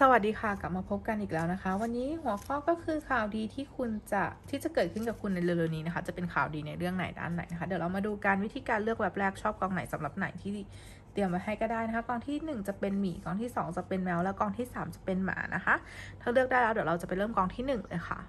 สวัสดีค่ะ กลับมาพบกันอีกแล้วนะคะ วันนี้หัวข้อก็คือข่าวดีที่คุณจะที่จะเกิดขึ้นกับคุณในเร็วๆนี้นะคะ จะเป็นข่าวดีในเรื่องไหนด้านไหนนะคะ เดี๋ยวเรามาดูการวิธีการเลือกแบบแรกชอบกองไหนสำหรับไหนที่เตรียมไว้ให้ก็ได้นะคะกองที่ 1 จะเป็นหมีกองที่ 2 จะเป็นแมว แล้วกองที่ 3 จะเป็นหมานะคะ ถ้าเลือกได้แล้วเดี๋ยวเราจะไปเริ่มกองที่1เลยค่ะ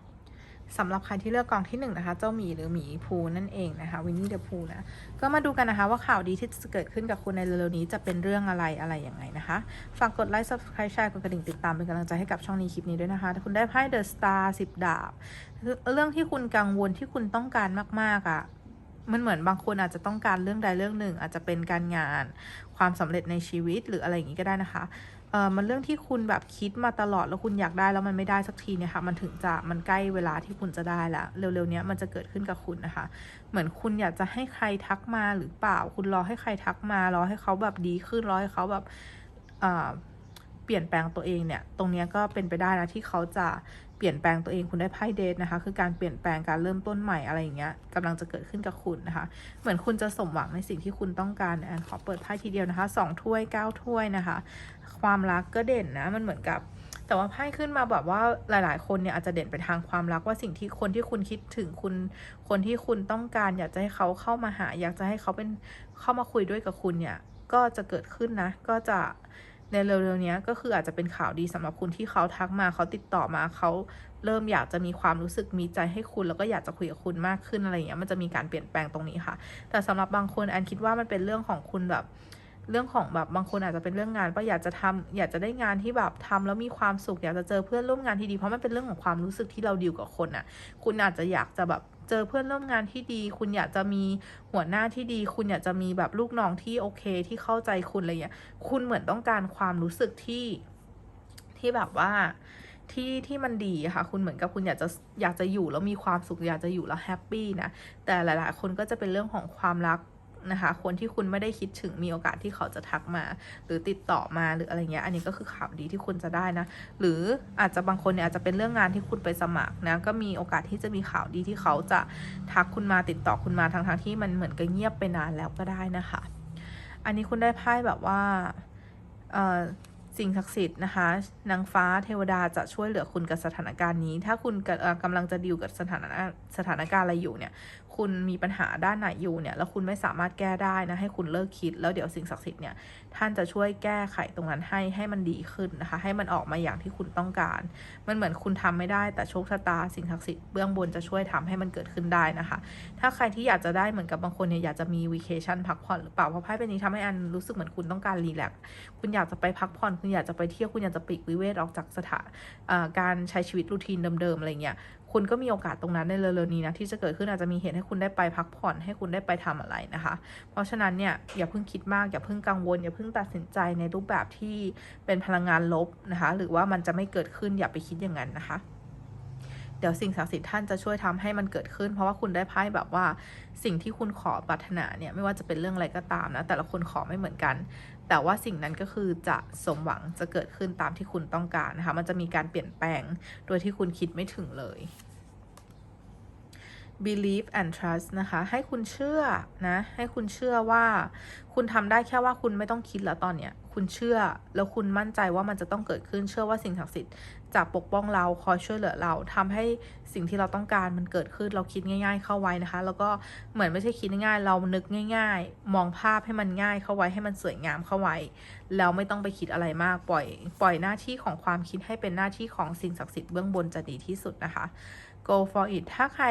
สำหรับใครที่เลือกกองที่1นนะคะ เจ้าหมีหรือหมีภูนั่นเองนะคะวินนี่เดอะพูนะ ก็มาดูกันนะคะว่าข่าวดีที่จะเกิดขึ้นกับคุณในเร็วๆนี้จะเป็นเรื่องอะไรอะไรยังไงนะคะ ฝากกดไลค์ subscribe แชร์กดกระดิ่งติดตามเป็นกำลังใจให้กับช่องนี้คลิปนี้ด้วยนะคะ ถ้าคุณได้ไพ่ The Star 10ดาบ เรื่องที่คุณกังวลที่คุณต้องการมากๆอะ่ะมันเหมือนบางคนอาจจะต้องการเรื่องใดเรื่องหนึ่ง อาจจะเป็นการงานความสำเร็จในชีวิตหรืออะไรอย่างนี้ก็ได้นะคะ เออมันเรื่องที่คุณแบบคิดมาตลอดแล้วคุณอยากได้แล้วมันไม่ได้สักทีเนี่ยค่ะ มันถึงจะมันใกล้เวลาที่คุณจะได้แล้วเร็วๆเนี้ยมันจะเกิดขึ้นกับคุณนะคะ เหมือนคุณอยากจะให้ใครทักมาหรือเปล่า คุณรอให้ใครทักมารอให้เขาแบบดีขึ้นรอให้เขาแบบเออเปลี่ยนแปลงตัวเองเนี่ย ตรงนี้ก็เป็นไปได้นะที่เขาจะเปลี่ยนแปลงตัวเองคุณได้ไพ่เดทนะคะ คือการเปลี่ยนแปลงการเริ่มต้นใหม่อะไรอย่างเงี้ยกำลังจะเกิดขึ้นกับคุณนะคะ เหมือนคุณจะสมหวังในสิ่งที่คุณต้องการแอนขอเปิดไพ่ทีเดียวนะคะสองถ้วยเก้าถ้วยนะคะ ความรักก็เด่นนะมันเหมือนกับ แต่ว่าไพ่ขึ้นมาแบบว่าหลาย ๆ คนเนี่ยอาจจะเด่นไปทางความรักว่าสิ่งที่คนที่คุณคิดถึงคุณ คนที่คุณต้องการ อยากจะให้เขาเข้ามาหา อยากจะให้เขาเป็นเข้ามาคุยด้วยกับคุณเนี่ยก็จะเกิดขึ้นนะ ก็จะในเร็วๆนี้ก็คืออาจจะเป็นข่าวดีสำหรับคุณที่เขาทักมาเขาติดต่อมาเขาเริ่มอยากจะมีความรู้สึกมีใจให้คุณแล้วก็อยากจะคุยกับคุณมากขึ้นอะไรอย่างเงี้ยมันจะมีการเปลี่ยนแปลงตรงนี้ค่ะ แต่สำหรับบางคนแอนคิดว่ามันเป็นเรื่องของคุณแบบ เรื่องของแบบบางคนอาจจะเป็นเรื่องงานว่าอยากจะทำอยากจะได้งานที่แบบทำแล้วมีความสุข อยากจะเจอเพื่อนร่วมงานที่ดี เพราะมันเป็นเรื่องของความรู้สึกที่เราดีลกับคนอะ คุณอาจจะอยากจะแบบเจอเพื่อนร่วมงานที่ดี คุณอยากจะมีหัวหน้าที่ดี คุณอยากจะมีแบบลูกน้องที่โอเคที่เข้าใจคุณอะไรอย่างเงี้ย คุณเหมือนต้องการความรู้สึกที่ที่แบบว่าที่ที่มันดีค่ะ คุณเหมือนกับคุณอยากจะอยากจะอยู่แล้วมีความสุขอยากจะอยู่แล้วแฮปปี้นะ แต่หลาย ๆ คนก็จะเป็นเรื่องของความรัก นะคะ คนที่คุณไม่ได้คิดถึงมีโอกาสที่เขาจะทักมา หรือติดต่อมาหรืออะไรเงี้ย อันนี้ก็คือข่าวดีที่คุณจะได้นะ หรืออาจจะบางคนเนี่ยอาจจะเป็นเรื่องงานที่คุณไปสมัครนะ ก็มีโอกาสที่จะมีข่าวดีที่เขาจะทักคุณมาติดต่อคุณมาทั้งๆที่มันเหมือนกับเงียบไปนานแล้วก็ได้นะคะ อันนี้คุณได้ไพ่แบบว่าสิ่งศักดิ์สิทธิ์นะคะ นางฟ้าเทวดาจะช่วยเหลือคุณกับสถานการณ์นี้ ถ้าคุณกเอ่อกำลังจะดิวกับสถานสถานการณ์อะไรอยู่เนี่ย คุณมีปัญหาด้านไหนอยู่เนี่ยแล้วคุณไม่สามารถแก้ได้นะให้คุณเลิกคิด แล้วเดี๋ยวสิ่งศักดิ์สิทธิ์เนี่ยท่านจะช่วยแก้ไขตรงนั้นให้ให้มันดีขึ้นนะคะให้มันออกมาอย่างที่คุณต้องการ มันเหมือนคุณทำไม่ได้แต่โชคชะตาสิ่งศักดิ์สิทธิ์เบื้องบนจะช่วยทำให้มันเกิดขึ้นได้นะคะ ถ้าใครที่อยากจะได้เหมือนกับบางคนเนี่ยอยากจะมีวีเคชั่นพักผ่อนหรือเปล่าเพราะไพ่เป็นนี้ทำให้อันรู้สึกเหมือนคุณต้องการรีแลกซ์คุณอยากจะไปพักผ่อนคุณอยากจะไปเที่ยวคุณอยากจะปีกวิเวกออกจากสถานการใช้ชีวิตรูทีนเดิมๆอะไรเงี้ย คุณก็มีโอกาสตรงนั้นในเร็วๆนี้นะที่จะเกิดขึ้นอาจจะมีเหตุให้คุณได้ไปพักผ่อนให้คุณได้ไปทำอะไรนะคะ เพราะฉะนั้นเนี่ยอย่าเพิ่งคิดมากอย่าเพิ่งกังวลอย่าเพิ่งตัดสินใจในรูปแบบที่เป็นพลังงานลบนะคะ หรือว่ามันจะไม่เกิดขึ้นอย่าไปคิดอย่างนั้นนะคะ ดี๋ยวสิ่งศักดิ์สิทธิ์ท่านจะช่วยทำให้มันเกิดขึ้น เพราะว่าคุณได้ไพ่แบบว่าสิ่งที่คุณขอปรารถนาเนี่ยไม่ว่าจะเป็นเรื่องอะไรก็ตามนะ แต่ละคนขอไม่เหมือนกัน แต่ว่าสิ่งนั้นก็คือจะสมหวังจะเกิดขึ้นตามที่คุณต้องการนะคะมันจะมีการเปลี่ยนแปลงโดยที่คุณคิดไม่ถึงเลย believe and trust นะคะ ให้คุณเชื่อนะ ให้คุณเชื่อว่า คุณทำได้แค่ว่าคุณไม่ต้องคิดแล้วตอนเนี้ย คุณเชื่อ แล้วคุณมั่นใจว่ามันจะต้องเกิดขึ้น เชื่อว่าสิ่งศักดิ์สิทธิ์จะปกป้องเราคอยช่วยเหลือเราทำให้สิ่งที่เราต้องการมันเกิดขึ้นเราคิดง่าย ๆ เข้าไว้นะคะ แล้วก็เหมือนไม่ใช่คิดง่ายๆเรานึกง่าย ๆ มองภาพให้มันง่ายเข้าไว้ให้มันสวยงามเข้าไว้แล้วไม่ต้องไปคิดอะไรมากปล่อย ปล่อยหน้าที่ของความคิดให้เป็นหน้าที่ของสิ่งศักดิ์สิทธิ์เบื้องบนจะดีที่สุดนะคะ go for it ถ้าใคร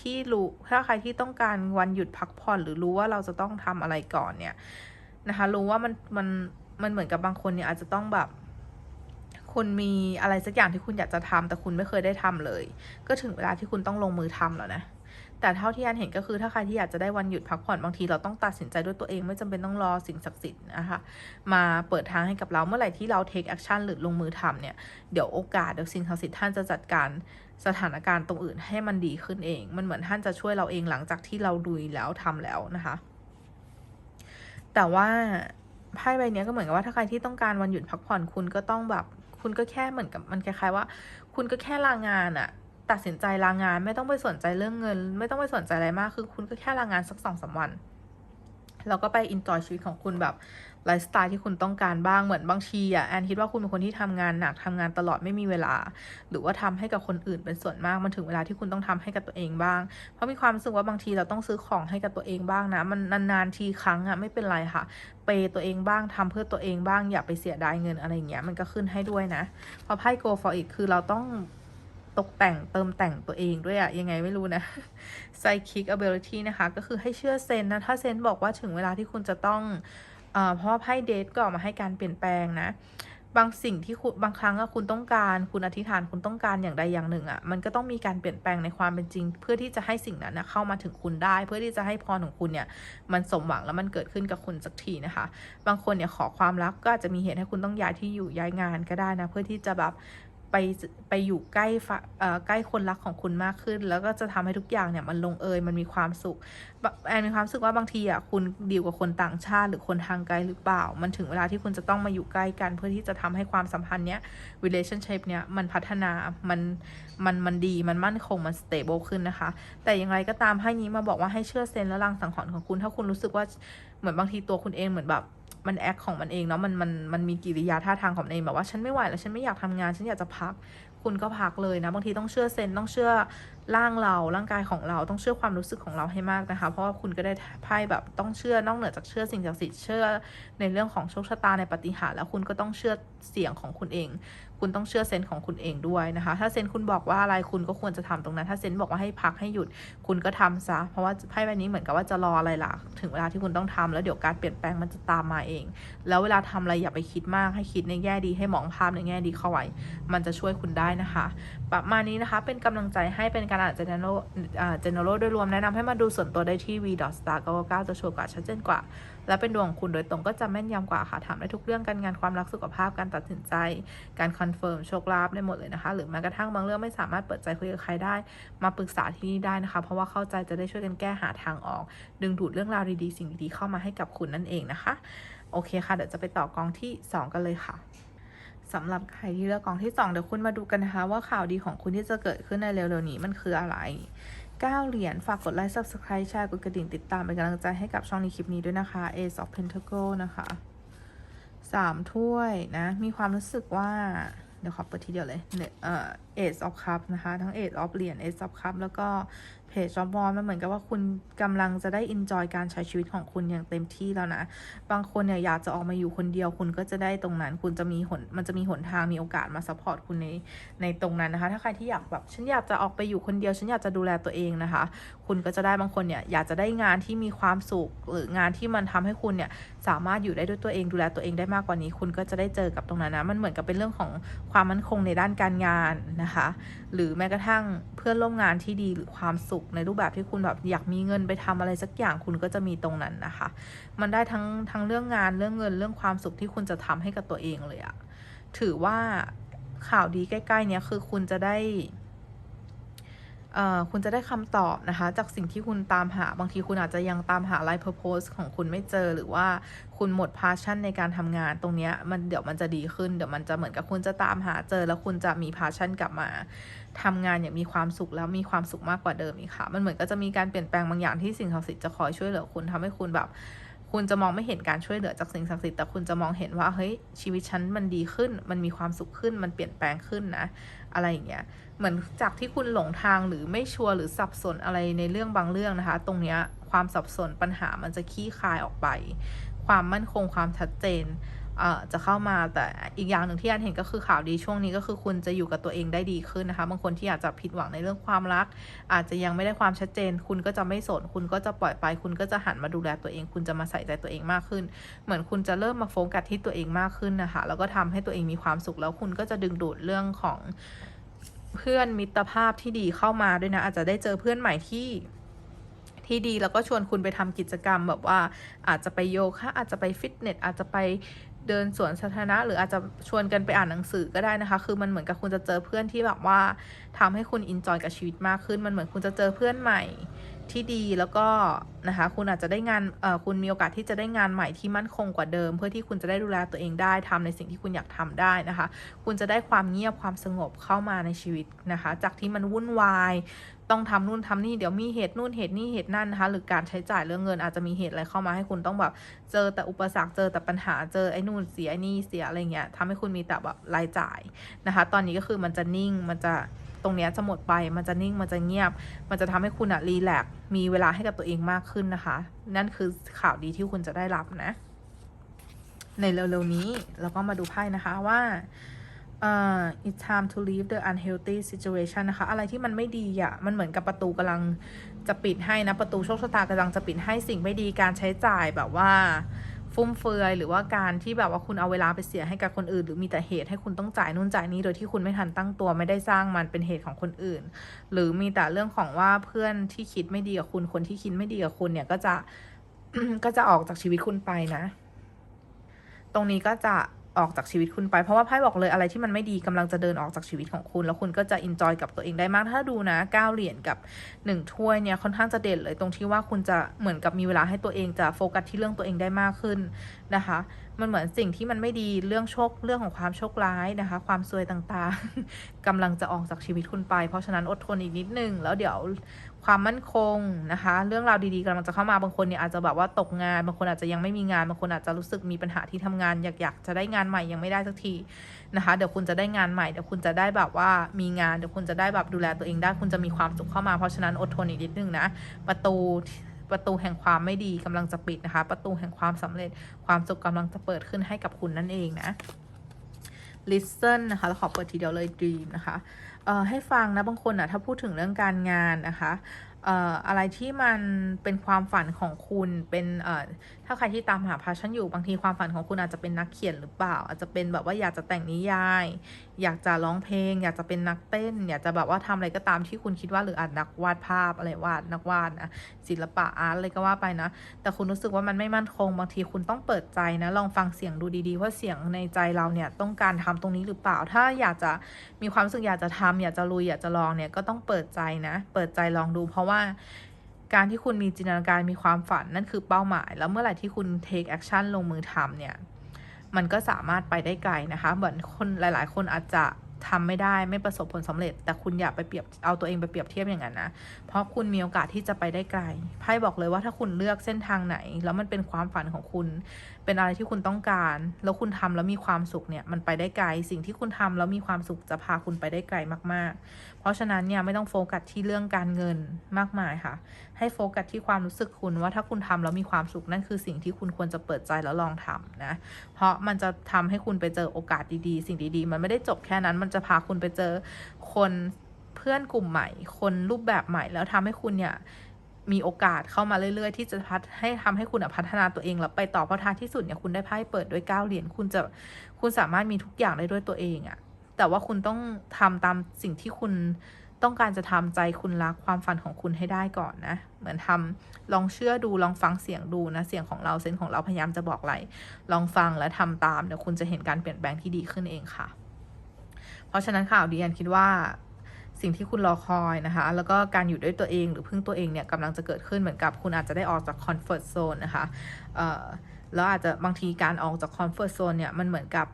ที่รู้ถ้าใครที่ต้องการวันหยุดพักผ่อนหรือรู้ว่าเราจะต้องทำอะไรก่อนเนี่ยนะคะ รู้ว่ามันมัน มันเหมือนกับบางคนเนี่ยอาจจะต้องแบบคุณมีอะไรสักอย่างที่คุณอยากจะทำแต่คุณไม่เคยได้ทำเลย ก็ถึงเวลาที่คุณต้องลงมือทำแล้วนะแต่เท่าที่อันเห็นก็คือถ้าใครที่อยากจะได้วันหยุดพักผ่อนบางทีเราต้องตัดสินใจด้วยตัวเองไม่จำเป็นต้องรอสิ่งศักดิ์สิทธิ์นะคะมาเปิดทางให้กับเราเมื่อไหร่ที่เรา take action หรือลงมือทำเนี่ยเดี๋ยวโอกาสเดี๋ยวสิ่งศักดิ์สิทธิ์ท่านจะจัดการสถานการณ์ตรงอื่นให้มันดีขึ้นเอง มันเหมือนท่านจะช่วยเราเองหลังจากที่เราดุยแล้วทำแล้วนะคะ แต่ว่า ไพ่ใบนี้ก็เหมือนกับว่าถ้าใครที่ต้องการวันหยุดพักผ่อนคุณก็ต้องแบบ คุณก็แค่เหมือนกับมันคล้ายๆว่า คุณก็แค่ลางานอะตัดสินใจลางานไม่ต้องไปสนใจเรื่องเงิน ไม่ต้องไปสนใจอะไรมากคือ คุณก็แค่ลางานสักสองสาวัน แล้วก็ไปอินจอยชีวิตของคุณแบบไลฟ์สไตล์ที่คุณต้องการบ้างเหมือนบางทีอะแอนคิดว่าคุณเป็นคนที่ทำงานหนักทำงานตลอดไม่มีเวลา หรือว่าทำให้กับคนอื่นเป็นส่วนมากมันถึงเวลาที่คุณต้องทำให้กับตัวเองบ้าง เพราะมีความรู้สึกว่าบางทีเราต้องซื้อของให้กับตัวเองบ้างนะ มันนานๆทีครั้งอะไม่เป็นไรค่ะ เปย์ตัวเองบ้างทำเพื่อตัวเองบ้างอย่าไปเสียดายเงินอะไรอย่างเงี้ยมันก็ขึ้นให้ด้วยนะเพราะไพ่ go for it คือเราต้อง ตกแต่งเติมแต่งตัวเองด้วยอะยังไงไม่รู้นะ psychic ability นะคะก็คือให้เชื่อเซนนะ ถ้าเซนบอกว่าถึงเวลาที่คุณจะต้องเออเพราะว่าไพ่เดทก็ออกมาให้การเปลี่ยนแปลงนะบางสิ่งที่คุณบางครั้งอะคุณต้องการคุณอธิษฐานคุณต้องการอย่างใดอย่างหนึ่งอะมันก็ต้องมีการเปลี่ยนแปลงในความเป็นจริง เพื่อที่จะให้สิ่งนั้นนะเข้ามาถึงคุณได้ เพื่อที่จะให้พรของคุณเนี่ยมันสมหวังแล้วมันเกิดขึ้นกับคุณสักทีนะคะ บางคนเนี่ยขอความรักก็อาจจะมีเหตุให้คุณต้องย้ายที่อยู่ย้ายงานก็ได้นะเพื่อที่จะแบบ ไปไปอยู่ใกล้ฝเอ่อใกล้คนรักของคุณมากขึ้น แล้วก็จะทำให้ทุกอย่างเนี่ยมันลงเอยมันมีความสุขแอนมีความรู้สึกว่าบางทีอะคุณดีลกับคนต่างชาติหรือคนทางไกลหรือเปล่า มันถึงเวลาที่คุณจะต้องมาอยู่ใกล้กัน เพื่อที่จะทำให้ความสัมพันธ์เนี้ย relationship เนี้ยมันพัฒนามันมันมันดีมันมั่นคงมัน stable ขึ้นนะคะ แต่อย่างไรก็ตามให้นี้มาบอกว่าให้เชื่อเซนและรังสังหรณ์ของคุณ ถ้าคุณรู้สึกว่าเหมือนบางทีตัวคุณเองเหมือนแบบ มันแอคของมันเองเนาะมันมันมันมีกิริยาท่าทางของมันเองแบบว่าฉันไม่ไหวแล้วฉันไม่อยากทำงานฉันอยากจะพัก คุณก็พักเลยนะ บางทีต้องเชื่อเซนต้องเชื่อร่างเราร่างกายของเราต้องเชื่อความรู้สึกของเราให้มากนะคะ เพราะว่าคุณก็ได้ไพ่แบบต้องเชื่อนอกเหนือจากเชื่อสิ่งศักดิ์สิทธิ์เชื่อในเรื่องของโชคชะตาในปฏิหารแล้วคุณก็ต้องเชื่อเสียงของคุณเอง คุณต้องเชื่อเซนส์ของคุณเองด้วยนะคะ ถ้าเซนส์คุณบอกว่าอะไรคุณก็ควรจะทำตรงนั้น ถ้าเซนส์บอกว่าให้พักให้หยุด คุณก็ทำซะ เพราะว่าไพ่ใบนี้เหมือนกับว่าจะรออะไรล่ะ ถึงเวลาที่คุณต้องทำแล้วเดี๋ยวการเปลี่ยนแปลงมันจะตามมาเอง แล้วเวลาทำอะไรอย่าไปคิดมาก ให้คิดในแง่ดี ให้มองภาพในแง่ดีเข้าไว้ มันจะช่วยคุณได้นะคะประมาณนี้นะคะ เป็นกำลังใจให้เป็นการอ่าน general อ่า general โดยรวมแนะนำให้มาดูส่วนตัวได้ที่ v star 9 9จะโชว์กว่าชัดเจนกว่า และเป็นดวงของคุณโดยตรงก็จะแม่นยำกว่าค่ะถามได้ทุกเรื่องการงานความรักสุขภาพการตัดสินใจ การคอนเฟิร์มโชคลาภได้หมดเลยนะคะ หรือแม้กระทั่งบางเรื่องไม่สามารถเปิดใจคุยกับใครได้ มาปรึกษาที่นี่ได้นะคะ เพราะว่าเข้าใจจะได้ช่วยกันแก้หาทางออก ดึงดูดเรื่องราวดีๆสิ่งดีๆเข้ามาให้กับคุณนั่นเองนะคะ โอเคค่ะเดี๋ยวจะไปต่อกองที่ 2 กันเลยค่ะ สำหรับใครที่เลือกกองที่ 2 เดี๋ยวคุณมาดูกันนะคะ ว่าข่าวดีของคุณที่จะเกิดขึ้นในเร็วๆนี้มันคืออะไร9เหรียญฝากกดไลค์ subscribe แชร์กดกระดิ่งติดตามเป็นกำลังใจให้กับช่องในคลิปนี้ด้วยนะคะ Ace of Pentacle นะคะสามถ้วยนะ มีความรู้สึกว่า เดี๋ยวขอเปิดทีเดียวเลยเนี่ย เอ่อ Ace of Cup นะคะ ทั้ง Ace of เหรียญ Ace of Cup แล้วก็ Page of Wands มันเหมือนกับว่าคุณกำลังจะได้ enjoy การใช้ชีวิตของคุณอย่างเต็มที่แล้วนะ บางคนเนี่ยอยากจะออกมาอยู่คนเดียวคุณก็จะได้ตรงนั้น คุณจะมีหนมันจะมีหนทางมีโอกาสมา support คุณในในตรงนั้นนะคะ ถ้าใครที่อยากแบบฉันอยากจะออกไปอยู่คนเดียว ฉันอยากจะดูแลตัวเองนะคะ คุณก็จะได้บางคนเนี่ยอยากจะได้งานที่มีความสุขหรืองานที่มันทำให้คุณเนี่ยสามารถอยู่ได้ด้วยตัวเองดูแลตัวเองได้มากกว่านี้ คุณก็จะได้เจอกับตรงนั้นนะมันเหมือนกับเป็นเรื่องของความมั่นคงในด้านการงานนะคะ หรือแม้กระทั่งเพื่อนร่วมงานที่ดีหรือความสุขในรูปแบบที่คุณแบบอยากมีเงินไปทำอะไรสักอย่างคุณก็จะมีตรงนั้นนะคะ มันได้ทั้งทั้งเรื่องงานเรื่องเงินเรื่องความสุขที่คุณจะทำให้กับตัวเองเลยอะถือว่าข่าวดีใกล้ ๆ เนี้ยคือคุณจะได้ คุณจะได้คำตอบนะคะ จากสิ่งที่คุณตามหา บางทีคุณอาจจะยังตามหา life purpose ของคุณไม่เจอหรือว่าคุณหมด passion ในการทำงานตรงเนี้ยมันเดี๋ยวมันจะดีขึ้น เดี๋ยวมันจะเหมือนกับคุณจะตามหาเจอ แล้วคุณจะมี passion กลับมาทำงานอย่างมีความสุขแล้วมีความสุขมากกว่าเดิมอีกค่ะ มันเหมือนก็จะมีการเปลี่ยนแปลงบางอย่างที่สิ่งศักดิ์สิทธิ์จะคอยช่วยเหลือคุณทำให้คุณแบบ คุณจะมองไม่เห็นการช่วยเหลือจากสิ่งศักดิ์สิทธิ์แต่คุณจะมองเห็นว่าเฮ้ยชีวิตฉันมันดีขึ้น มันมีความสุขขึ้น มันเปลี่ยนแปลงขึ้นนะ อะไรอย่างเงี้ยเหมือนจากที่คุณหลงทางหรือไม่ชัวร์หรือสับสนอะไรในเรื่องบางเรื่องนะคะ ตรงเนี้ยความสับสนปัญหามันจะขี้คายออกไป ความมั่นคงความชัดเจน จะเข้ามาแต่อีกอย่างหนึ่งที่อันเห็นก็คือข่าวดีช่วงนี้ก็คือคุณจะอยู่กับตัวเองได้ดีขึ้นนะคะ บางคนที่อาจจะผิดหวังในเรื่องความรัก อาจจะยังไม่ได้ความชัดเจน คุณก็จะไม่สน คุณก็จะปล่อยไป คุณก็จะหันมาดูแลตัวเอง คุณจะมาใส่ใจตัวเองมากขึ้น เหมือนคุณจะเริ่มมาโฟกัสที่ตัวเองมากขึ้นนะคะแล้วก็ทำให้ตัวเองมีความสุขแล้วคุณก็จะดึงดูดเรื่องของเพื่อนมิตรภาพที่ดีเข้ามาด้วยนะ อาจจะได้เจอเพื่อนใหม่ที่ที่ดีแล้วก็ชวนคุณไปทำกิจกรรมแบบว่าอาจจะไปโยคะอาจจะไปฟิตเนสอาจจะไป เดินสวนสาธารณะหรืออาจจะชวนกันไปอ่านหนังสือก็ได้นะคะ คือมันเหมือนกับคุณจะเจอเพื่อนที่แบบว่าทำให้คุณอินจอยกับชีวิตมากขึ้น มันเหมือนคุณจะเจอเพื่อนใหม่ที่ดีแล้วก็นะคะ คุณอาจจะได้งานเอ่อคุณมีโอกาสที่จะได้งานใหม่ที่มั่นคงกว่าเดิม เพื่อที่คุณจะได้ดูแลตัวเองได้ทำในสิ่งที่คุณอยากทำได้นะคะ คุณจะได้ความเงียบความสงบเข้ามาในชีวิตนะคะ จากที่มันวุ่นวาย ต้องทำนู่นทำนี่เดี๋ยวมีเหตุนู่นเหตุนี่เหตุนั่นนะคะหรือการใช้จ่ายเรื่องเงินอาจจะมีเหตุอะไรเข้ามาให้คุณต้องแบบเจอแต่อุปสรรคเจอแต่ปัญหาเจอไอ้นู่นเสียไอ้นี่เสียอะไรเงี้ยทำให้คุณมีแต่แบบรายจ่ายนะคะ ตอนนี้ก็คือมันจะนิ่งมันจะตรงเนี้ยจะหมดไป มันจะนิ่งมันจะเงียบ มันจะทำให้คุณอะรีแลกมีเวลาให้กับตัวเองมากขึ้นนะคะ นั่นคือข่าวดีที่คุณจะได้รับนะ ในเร็วๆนี้เราก็มาดูไพ่นะคะว่า เอ่อ it's time to leave the unhealthy situation นะคะ อะไรที่มันไม่ดีอะ่ะ มันเหมือนกับประตูกำลังจะปิดให้นะ ประตูโชคชะตากำลังจะปิดให้สิ่งไม่ดีการใช้จ่ายแบบว่า ฟุ่มเฟือยหรือว่าการที่แบบว่าคุณเอาเวลาไปเสียให้กับคนอื่น หรือมีแต่เหตุให้คุณต้องจ่ายนู่นจ่ายนี้โดยที่คุณไม่ทันตั้งตัวไม่ได้สร้างมันเป็นเหตุของคนอื่น หรือมีแต่เรื่องของว่าเพื่อนที่คิดไม่ดีกับคุณคนที่คิดไม่ดีกับคุณเนี่ยก็จะก็จะออกจากชีวิตคุณไปนะ ตรงนี้ก็จะ ออกจากชีวิตคุณไป เพราะว่าไพ่บอกเลยอะไรที่มันไม่ดีกำลังจะเดินออกจากชีวิตของคุณ แล้วคุณก็จะอินจอยกับตัวเองได้มาก ถ้าดูนะเก้าเหรียญกับหนึ่งถ้วยเนี่ยค่อนข้างจะเด่นเลยตรงที่ว่าคุณจะเหมือนกับมีเวลาให้ตัวเองจะโฟกัสที่เรื่องตัวเองได้มากขึ้นนะคะ มันเหมือนสิ่งที่มันไม่ดีเรื่องโชคเรื่องของความโชคร้ายนะคะ ความซวยต่างๆกำลังจะออกจากชีวิตคุณไป เพราะฉะนั้นอดทนอีกนิดนึง แล้วเดี๋ยวความมั่นคงนะคะ เรื่องราวดีๆกำลังจะเข้ามาบางคนเนี่ยอาจจะแบบว่าตกงาน บางคนอาจจะยังไม่มีงาน บางคนอาจจะรู้สึกมีปัญหาที่ทำงาน อยากอยากจะได้งานใหม่ยังไม่ได้สักทีนะคะ เดี๋ยวคุณจะได้งานใหม่ เดี๋ยวคุณจะได้แบบว่ามีงาน เดี๋ยวคุณจะได้แบบดูแลตัวเองได้ คุณจะมีความสุขเข้ามา เพราะฉะนั้นอดทนอีกนิดนึงนะ ประตู ประตูแห่งความไม่ดีกำลังจะปิดนะคะ ประตูแห่งความสำเร็จความสุขกำลังจะเปิดขึ้นให้กับคุณนั่นเองนะ listen นะคะแล้วขอเปิดทีเดียวเลย dream นะคะเอ่อให้ฟังนะบางคนอะถ้าพูดถึงเรื่องการงานนะคะเอ่ออะไรที่มันเป็นความฝันของคุณเป็นเอ่อถ้าใครที่ตามหาพาชั่นอยู่บางทีความฝันของคุณอาจจะเป็นนักเขียนหรือเปล่า อาจจะเป็นแบบว่าอยากจะแต่งนิยาย อยากจะร้องเพลง อยากจะเป็นนักเต้น อยากจะแบบว่าทำอะไรก็ตามที่คุณคิดว่าหรืออาจนักวาดภาพอะไรวาดนักวาดนะศิลปะอาร์ตอะไรก็ว่าไปนะ แต่คุณรู้สึกว่ามันไม่มั่นคง บางทีคุณต้องเปิดใจนะ ลองฟังเสียงดูดีๆว่าเสียงในใจเราเนี่ยต้องการทำตรงนี้หรือเปล่า ถ้าอยากจะมีความรู้สึกอยากจะทำอยากจะลุยอยากจะลองเนี่ยก็ต้องเปิดใจนะ เปิดใจลองดูเพราะว่า การที่คุณมีจินตนาการมีความฝันนั่นคือเป้าหมาย แล้วเมื่อไหร่ที่คุณ take action ลงมือทำเนี่ย มันก็สามารถไปได้ไกลนะคะเหมือนคนหลาย ๆ คนอาจจะทำไม่ได้ไม่ประสบผลสำเร็จ แต่คุณอย่าไปเปรียบเอาตัวเองไปเปรียบเทียบอย่างนั้นนะ เพราะคุณมีโอกาสที่จะไปได้ไกลไพ่บอกเลยว่าถ้าคุณเลือกเส้นทางไหน แล้วมันเป็นความฝันของคุณ เป็นอะไรที่คุณต้องการ แล้วคุณทำแล้วมีความสุขเนี่ยมันไปได้ไกล สิ่งที่คุณทำแล้วมีความสุขจะพาคุณไปได้ไกลมาก ๆ เพราะฉะนั้นเนี่ยไม่ต้องโฟกัสที่เรื่องการเงินมากมายค่ะให้โฟกัสที่ความรู้สึกคุณว่าถ้าคุณทำแล้วมีความสุขนั่นคือสิ่งที่คุณควรจะเปิดใจแล้วลองทำนะ เพราะมันจะทำให้คุณไปเจอโอกาสดีๆ สิ่งดีๆ มันไม่ได้จบแค่นั้น มันจะพาคุณไปเจอคนเพื่อนกลุ่มใหม่ คนรูปแบบใหม่แล้วทำให้คุณเนี่ยมีโอกาสเข้ามาเรื่อย ๆ ที่จะพัฒให้ทำให้คุณพัฒนาตัวเองแล้วไปต่อเพราะท้ายที่สุดเนี่ยคุณได้ไพ่เปิดด้วยเก้าเหรียญคุณจะคุณสามารถมีทุกอย่างได้ด้วยตัวเองอะแต่ว่าคุณต้องทำตามสิ่งที่คุณ ต้องการจะทำใจคุณรักความฝันของคุณให้ได้ก่อนนะ เหมือนทำลองเชื่อดูลองฟังเสียงดูนะ เสียงของเราเซนส์ของเราพยายามจะบอกอะไร ลองฟังและทำตามเดี๋ยวคุณจะเห็นการเปลี่ยนแปลงที่ดีขึ้นเองค่ะ เพราะฉะนั้นข่าวดีอันคิดว่าสิ่งที่คุณรอคอยนะคะ แล้วก็การอยู่ด้วยตัวเองหรือพึ่งตัวเองเนี่ยกำลังจะเกิดขึ้นเหมือนกับคุณอาจจะได้ออกจากคอนเฟ o r t โซนนะคะแล้วอาจจะบางทีการออกจากคอนฟ o r t โซนเนี่ยมันเหมือนกับ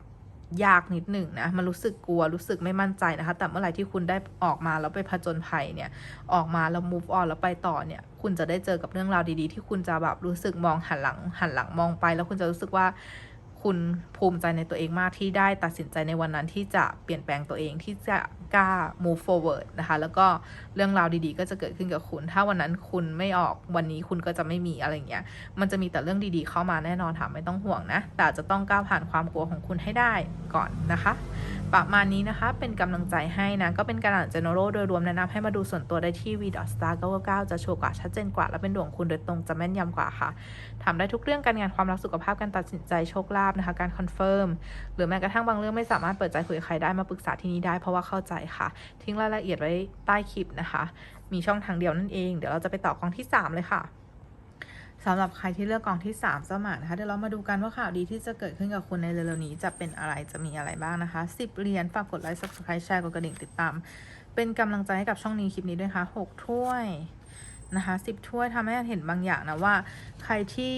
ยากนิดหนึ่งนะ มันรู้สึกกลัว รู้สึกไม่มั่นใจนะคะ แต่เมื่อไหร่ที่คุณได้ออกมาแล้วไปผจญภัยเนี่ย ออกมาแล้ว move on แล้วไปต่อเนี่ย คุณจะได้เจอกับเรื่องราวดีๆ ที่คุณจะแบบรู้สึกมองหันหลังหันหลังมองไป แล้วคุณจะรู้สึกว่า คุณภูมิใจในตัวเองมากที่ได้ตัดสินใจในวันนั้นที่จะเปลี่ยนแปลงตัวเองที่จะกล้า move forward นะคะ แล้วก็เรื่องราวดีๆ ก็จะเกิดขึ้นกับคุณ ถ้าวันนั้นคุณไม่ออกวันนี้คุณก็จะไม่มีอะไรเงี้ย มันจะมีแต่เรื่องดีๆ เข้ามาแน่นอนค่ะไม่ต้องห่วงนะ แต่จะต้องก้าวผ่านความกลัวของคุณให้ได้ก่อนนะคะ ประมาณนี้นะคะ เป็นกำลังใจให้นะ ก็เป็นการอ่าน general โดยรวมแนะนำให้มาดูส่วนตัวได้ที่ v.star99 จะโชว์กว่าชัดเจนกว่าและเป็นดวงคุณโดยตรงจะแม่นยำกว่าค่ะทำได้ทุกเรื่องการงานความรักสุขภาพการตัดสินใจโชคลาภนะคะ การคอนเฟิร์มหรือแม้กระทั่งบางเรื่องไม่สามารถเปิดใจคุยกับใครได้มาปรึกษาที่นี่ได้เพราะว่าเข้าใจค่ะ ทิ้งรายละเอียดไว้ใต้คลิปนะคะ มีช่องทางเดียวนั่นเอง เดี๋ยวเราจะไปต่อกองที่ 3 เลยค่ะสำหรับใครที่เลือกกองที่3สมาร์ทนะคะเดี๋ยวเรามาดูกันว่าข่าวดีที่จะเกิดขึ้นกับคุณในเร็วๆนี้จะเป็นอะไรจะมีอะไรบ้างนะคะ 10เหรียญฝากกดไลค์ subscribe แชร์กดกระดิ่งติดตาม เป็นกำลังใจให้กับช่องนี้คลิปนี้ด้วยค่ะ6ถ้วยนะคะสิบถ้วยทำให้เห็นบางอย่างนะว่า ใครที่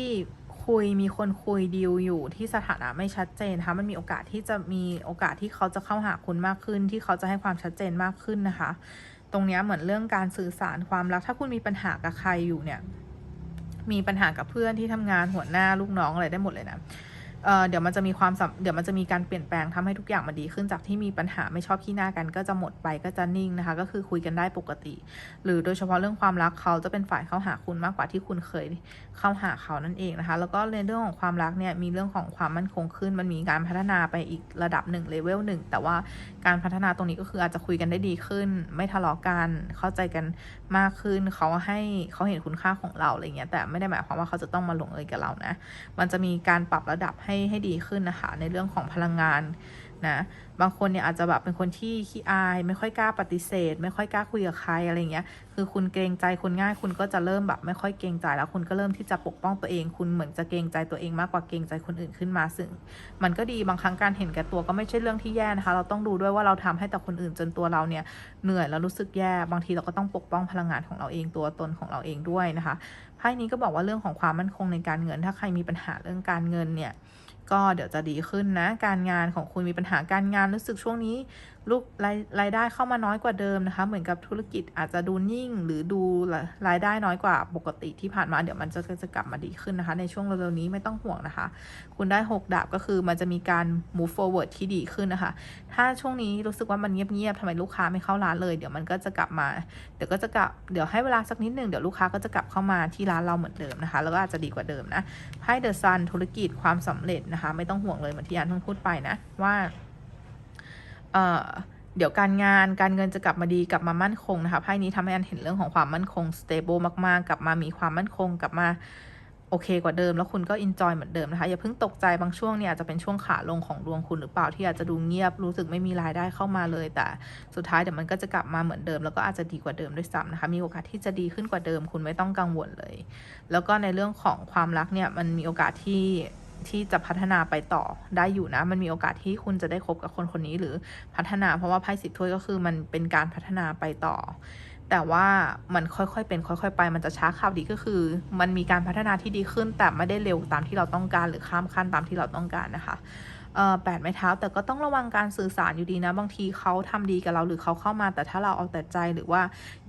คุยมีคนคุยดีลอยู่ที่สถานะไม่ชัดเจนนะคะมันมีโอกาสที่จะมีโอกาสที่เขาจะเข้าหาคุณมากขึ้น ที่เขาจะให้ความชัดเจนมากขึ้นนะคะ ตรงนี้เหมือนเรื่องการสื่อสารความรักถ้าคุณมีปัญหากับใครอยู่เนี่ย มีปัญหากับเพื่อนที่ทำงานหัวหน้าลูกน้องอะไรได้หมดเลยนะ เเดี๋ยวมันจะมีความเดี๋ยวมันจะมีการเปลี่ยนแปลงทำให้ทุกอย่างมันดีขึ้นจากที่มีปัญหาไม่ชอบขี้หน้ากัน ก็จะหมดไปก็จะนิ่งนะคะ ก็คือคุยกันได้ปกติ หรือโดยเฉพาะเรื่องความรักเขาจะเป็นฝ่ายเข้าหาคุณมากกว่าที่คุณเคยเข้าหาเขานั่นเองนะคะ แล้วก็ในเรื่องของความรักเนี่ยมีเรื่องของความมั่นคงขึ้น มันมีการพัฒนาไปอีกระดับหนึ่งเลเวลหนึ่งแต่ว่าการพัฒนาตรงนี้ก็คืออาจจะคุยกันได้ดีขึ้น ไม่ทะเลาะกันเข้าใจกันมากขึ้นเขาให้เขาเห็นคุณค่าของเราอะไรเงี้ยแต่ไม่ได้หมายความว่าเขาจะต้องมาลงเอยกับเรานะมันจะมีการปรับระดับให้ให้ดีขึ้นนะคะ ในเรื่องของพลังงาน นะ บางคนเนี่ยอาจจะแบบเป็นคนที่ขี้อาย ไม่ค่อยกล้าปฏิเสธ ไม่ค่อยกล้าคุยกับใครอะไรเงี้ย คือคุณเกรงใจคุณง่าย คุณก็จะเริ่มแบบไม่ค่อยเกรงใจแล้ว คุณก็เริ่มที่จะปกป้องตัวเอง คุณเหมือนจะเกรงใจตัวเองมากกว่าเกรงใจคนอื่นขึ้นมาซึ่ง มันก็ดีบางครั้งการเห็นแก่ตัวก็ไม่ใช่เรื่องที่แย่นะคะ เราต้องดูด้วยว่าเราทำให้แต่คนอื่นจนตัวเราเนี่ยเหนื่อยแล้วรู้สึกแย่ บางทีเราก็ต้องปกป้องพลังงานของเราเองตัวตนของเราเองด้วยนะคะไพ่นี้ก็บอกว่าเรื่องของความมั่นคงในการเงิน ถ้าใครมีปัญหาเรื่องการเงินเนี่ย ก็เดี๋ยวจะดีขึ้นนะ การงานของคุณมีปัญหาการงานรู้สึกช่วงนี้ลูกรายรายได้เข้ามาน้อยกว่าเดิมนะคะ เหมือนกับธุรกิจอาจจะดูนิ่ง หรือดูรายได้น้อยกว่าปกติที่ผ่านมาเดี๋ยวมันจะจะกลับมาดีขึ้นนะคะ ในช่วงเร็วๆนี้ไม่ต้องห่วงนะคะ คุณได้ 6 ดาบก็คือมันจะมีการ move forward ที่ดีขึ้นนะคะ ถ้าช่วงนี้รู้สึกว่ามันเงียบๆทำไมลูกค้าไม่เข้าร้านเลย เดี๋ยวมันก็จะกลับมา ดี๋ยวก็จะกลับเดี๋ยวให้เวลาสักนิดหนึ่งเดี๋ยวลูกค้าก็จะกลับเข้ามาที่ร้านเราเหมือนเดิมนะคะ แล้วก็อาจจะดีกว่าเดิมนะไพ่เดอะซันธุรกิจความสำเร็จนะคะ ไม่ต้องห่วงเลยเหมือนที่อันท่องพูดไปนะว่าเอ่อเดี๋ยวการงานการเงินจะกลับมาดีกลับมามั่นคงนะคะไพ่นี้ทำให้อันเห็นเรื่องของความมั่นคง stable มากๆ กลับมามีความมั่นคงกลับมา โอเคกว่าเดิมแล้วคุณก็ enjoy เหมือนเดิมนะคะอย่าเพิ่งตกใจบางช่วงเนี่ยอาจจะเป็นช่วงขาลงของดวงคุณหรือเปล่าที่อาจจะดูเงียบรู้สึกไม่มีรายได้เข้ามาเลย แต่สุดท้ายเดี๋ยวมันก็จะกลับมาเหมือนเดิม แล้วก็อาจจะดีกว่าเดิมด้วยซ้ำนะคะมีโอกาสที่จะดีขึ้นกว่าเดิม คุณไม่ต้องกังวลเลย แล้วก็ในเรื่องของความรักเนี่ยมันมีโอกาสที่ที่จะพัฒนาไปต่อได้อยู่นะ มันมีโอกาสที่คุณจะได้คบกับคนคนนี้หรือพัฒนา เพราะว่าไพ่สิบถ้วยก็คือมันเป็นการพัฒนาไปต่อ แต่ว่ามันค่อยๆเป็นค่อยๆไป มันจะช้าข่าวดีก็คือ มันมีการพัฒนาที่ดีขึ้นแต่ไม่ได้เร็วตามที่เราต้องการหรือข้ามขั้นตามที่เราต้องการนะคะ แปดไม้เท้า แต่ก็ต้องระวังการสื่อสารอยู่ดีนะ บางทีเขาทำดีกับเราหรือเขาเข้ามา แต่ถ้าเราเอาแต่ใจหรือว่า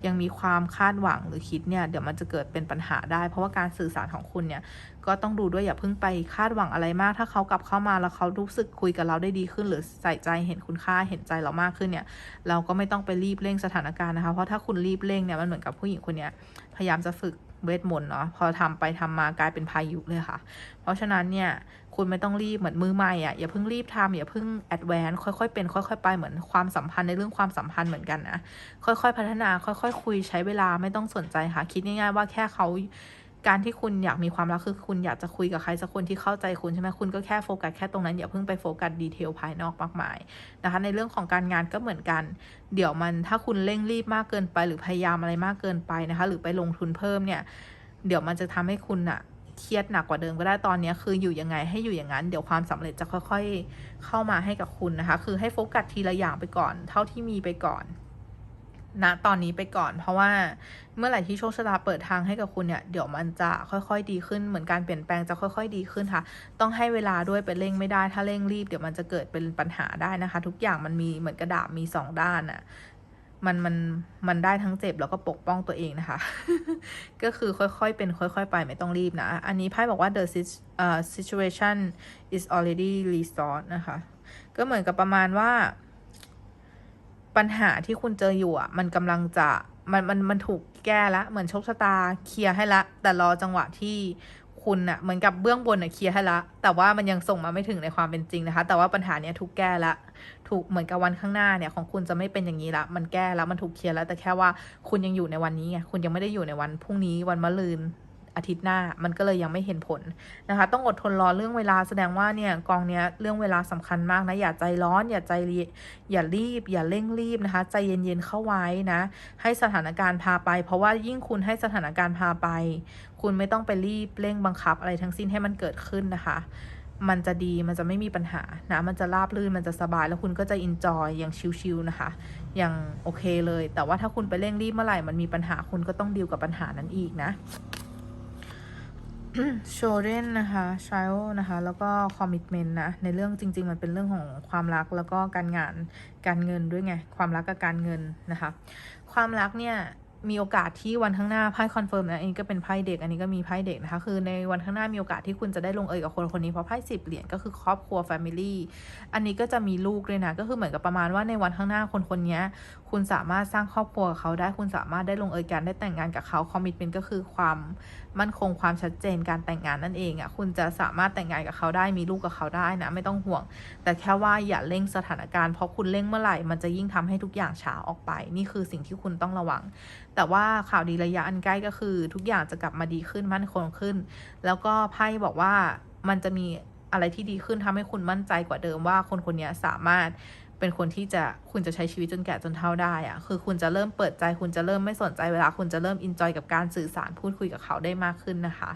ยังมีความคาดหวังหรือคิดเนี่ยเดี๋ยวมันจะเกิดเป็นปัญหาได้ เพราะว่าการสื่อสารของคุณเนี่ยก็ต้องดูด้วยอย่าเพิ่งไปคาดหวังอะไรมาก ถ้าเขากลับเข้ามาแล้วเขารู้สึกคุยกับเราได้ดีขึ้น หรือใส่ใจเห็นคุณค่าเห็นใจเรามากขึ้นเนี่ยเราก็ไม่ต้องไปรีบเร่งสถานการณ์นะคะเพราะถ้าคุณรีบเร่งเนี่ยมันเหมือนกับผู้หญิงคนนี้พยายามจะฝึกเวทมนต์เนาะพอทำไปทำมากลายเป็นพายุเลยค่ะ เพราะฉะนั้นเนี่ย คุณไม่ต้องรีบเหมือนมือใหม่อะอย่าเพิ่งรีบทำอย่าเพิ่งแอดแวนค่อยๆเป็นค่อยๆไปเหมือนความสัมพันธ์ในเรื่องความสัมพันธ์เหมือนกันนะค่อยๆพัฒนาค่อยๆคุยใช้เวลาไม่ต้องสนใจค่ะคิดง่ายๆว่าแค่เขาการที่คุณอยากมีความรักคือคุณอยากจะคุยกับใครสักคนที่เข้าใจคุณใช่ไหมคุณก็แค่โฟกัสแค่ตรงนั้นอย่าเพิ่งไปโฟกัสดีเทลภายนอกมากมายนะคะในเรื่องของการงานก็เหมือนกัน เดี๋ยวมันถ้าคุณเร่งรีบมากเกินไป หรือพยายามอะไรมากเกินไปนะคะ หรือไปลงทุนเพิ่มเนี่ย เดี๋ยวมันจะทำให้คุณอะ เครียดหนักกว่าเดิมก็ได้ตอนนี้คืออยู่ยังไงให้อยู่อย่างนั้น เดี๋ยวความสำเร็จจะค่อย ๆ เข้ามาให้กับคุณนะคะ คือให้โฟกัสทีละอย่างไปก่อน เท่าที่มีไปก่อนณนะตอนนี้ไปก่อน เพราะว่าเมื่อไหร่ที่โชคชะตาเปิดทางให้กับคุณเนี่ยเดี๋ยวมันจะค่อยๆดีขึ้น เหมือนการเปลี่ยนแปลงจะค่อย ๆ ดีขึ้นค่ะ ต้องให้เวลาด้วยไปเร่งไม่ได้ ถ้าเร่งรีบเดี๋ยวมันจะเกิดเป็นปัญหาได้นะคะ ทุกอย่างมันมีเหมือนกระดาษมีสองด้านอะ มันมันมันได้ทั้งเจ็บแล้วก็ปกป้องตัวเองนะคะ ก็คือค่อยๆเป็นค่อยๆ ไปไม่ต้องรีบนะ อันนี้ไพ่บอกว่า the situation is already resolved นะคะ ก็เหมือนกับประมาณว่า ปัญหาที่คุณเจออยู่อะ มันกำลังจะมันมันมันถูกแก้ละเหมือนโชคชะตาเคลียร์ให้ละ แต่รอจังหวะที่คุณอะเหมือนกับเบื้องบนอะเคลียร์ให้ละ แต่ว่ามันยังส่งมาไม่ถึงในความเป็นจริงนะคะ แต่ว่าปัญหาเนี้ยถูกแก้ละ ถูกเหมือนกับวันข้างหน้าเนี่ยของคุณจะไม่เป็นอย่างนี้ละ มันแก้แล้วมันถูกเคลียร์แล้วแต่แค่ว่าคุณยังอยู่ในวันนี้ไงคุณยังไม่ได้อยู่ในวันพรุ่งนี้วันมะรืนอาทิตย์หน้ามันก็เลยยังไม่เห็นผลนะคะ ต้องอดทนรอเรื่องเวลาแสดงว่าเนี่ยกองเนี้ยเรื่องเวลาสำคัญมากนะ อย่าใจร้อน อย่าใจอย่ารีบ อย่าเร่งรีบนะคะ ใจเย็นๆเข้าไว้นะ ให้สถานการณ์พาไป เพราะว่ายิ่งคุณให้สถานการณ์พาไป คุณไม่ต้องไปรีบเร่งบังคับอะไรทั้งสิ้นให้มันเกิดขึ้นนะคะ มันจะดีมันจะไม่มีปัญหานะมันจะราบรื่นมันจะสบายแล้วคุณก็จะอินจอยอย่างชิลๆนะคะ อย่างโอเคเลย แต่ว่าถ้าคุณไปเร่งรีบเมื่อไหร่มันมีปัญหาคุณก็ต้องดีลกับปัญหานั้นอีกนะโชเรนนะคะ child นะคะ แล้วก็ commitment นะ ในเรื่องจริง ๆ มันเป็นเรื่องของความรักแล้วก็การงานการเงินด้วยไง ความรักกับการเงินนะคะ ความรักเนี่ย มีโอกาสที่วันข้างหน้าไพ่คอนเฟิร์มนะอันนี้ก็เป็นไพ่เด็ก อันนี้ก็มีไพ่เด็กนะคะ คือในวันข้างหน้ามีโอกาสที่คุณจะได้ลงเอยกับคนคนนี้เพราะไพ่สิบเหรียญก็คือครอบครัว Family อันนี้ก็จะมีลูกด้วยนะ ก็คือเหมือนกับประมาณว่าในวันข้างหน้าคนคนนี้คุณสามารถสร้างครอบครัวกับเขาได้คุณสามารถได้ลงเอยกันได้แต่งงานกับเขาคอมมิ t เมนต์ก็คือความมั่นคงความชัดเจนการแต่งงานนั่นเองอะ่ะคุณจะสามารถแต่งงานกับเขาได้มีลูกกับเขาได้นะ ไม่ต้องห่วง แต่แค่ว่าอย่าเร่งสถานการณ์เพราะคุณเร่งเมื่อไหร่มันจะยิ่งทำให้ทุกอย่างช้าออกไป นี่คือสิ่งที่คุณต้องระวังแต่ว่าข่าวดีระยะอันใกล้ก็คือ ทุกอย่างจะกลับมาดีขึ้นมั่นคงขึ้น แล้วก็ไพ่บอกว่ามันจะมีอะไรที่ดีขึ้นทำให้คุณมั่นใจกว่าเดิมว่าคนคนนี้สามารถเป็นคนที่จะคุณจะใช้ชีวิตจนแก่จนเท่าได้อะคือคุณจะเริ่มเปิดใจ คุณจะเริ่มไม่สนใจเวลา คุณจะเริ่มอินจอยกับการสื่อสารพูดคุยกับเขาได้มากขึ้นนะคะ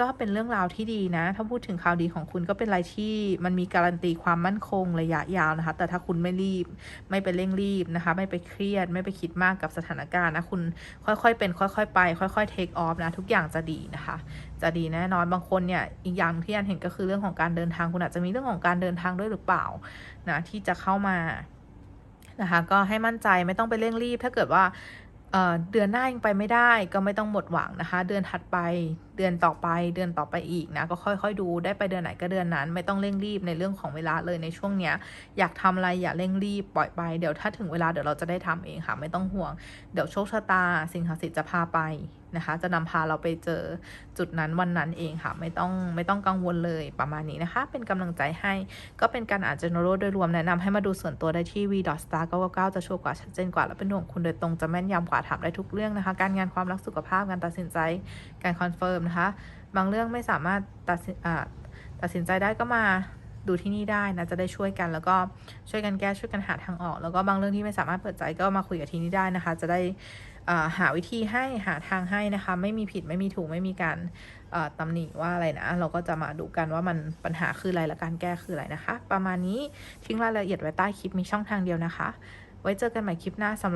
ก็เป็นเรื่องราวที่ดีนะ ถ้าพูดถึงข่าวดีของคุณก็เป็นอะไรที่มันมีการันตีความมั่นคงระยะยาวนะคะ แต่ถ้าคุณไม่รีบ ไม่ไปเร่งรีบนะคะ ไม่ไปเครียด ไม่ไปคิดมากกับสถานการณ์นะ คุณค่อยๆเป็น ค่อยๆไป ค่อยๆ take off นะ ทุกอย่างจะดีนะคะ จะดีแน่นอน บางคนเนี่ย อีกอย่างที่อันเห็นก็คือเรื่องของการเดินทาง คุณอาจจะมีเรื่องของการเดินทางด้วยหรือเปล่านะ ที่จะเข้ามานะคะก็ให้มั่นใจไม่ต้องไปเร่งรีบ ถ้าเกิดว่าเดือนหน้ายังไปไม่ได้ก็ไม่ต้องหมดหวังนะคะ เดือนถัดไป เดือนต่อไปเดือนต่อไปอีกนะก็ค่อยๆ ดูได้ไปเดือนไหนก็เดือนนั้น ไม่ต้องเร่งรีบในเรื่องของเวลาเลยในช่วงเนี้ยอยากทำอะไรอย่าเร่งรีบปล่อยไปเดี๋ยวถ้าถึงเวลาเดี๋ยวเราจะได้ทำเองค่ะไม่ต้องห่วง เดี๋ยวโชคชะตา สิ่งศักดิ์สิทธิ์จะพาไปนะคะ จะนำพาเราไปเจอจุดนั้นวันนั้นเองค่ะ ไม่ต้องไม่ต้องกังวลเลยประมาณนี้นะคะ เป็นกำลังใจให้ ก็เป็นการอ่าน general โดยรวมแนะนำให้มาดูส่วนตัวได้ที่ v star 999จะชัวร์กว่าชัดเจนกว่าและเป็นห่วงคุณโดยตรงจะแม่นยำกว่าถามได้ทุกเรื่องนะคะ การงานความรักสุขภาพการตัดสินใจการคอนเฟิร์มนะคะ บางเรื่องไม่สามารถตัดสินตัดสินใจได้ก็มาดูที่นี่ได้นะ จะได้ช่วยกันแล้วก็ช่วยกันแก้ช่วยกันหาทางออก แล้วก็บางเรื่องที่ไม่สามารถเปิดใจก็มาคุยกับที่นี่ได้นะคะ จะได้หาวิธีให้หาทางให้นะคะ ไม่มีผิดไม่มีถูกไม่มีการเอ่อตำหนิว่าอะไรนะ เราก็จะมาดูกันว่ามันปัญหาคืออะไรและการแก้คืออะไรนะคะ ประมาณนี้ทิ้งรายละเอียดไว้ใต้คลิปมีช่องทางเดียวนะคะ ไว้เจอกันใหม่คลิปหน้าสำหรับ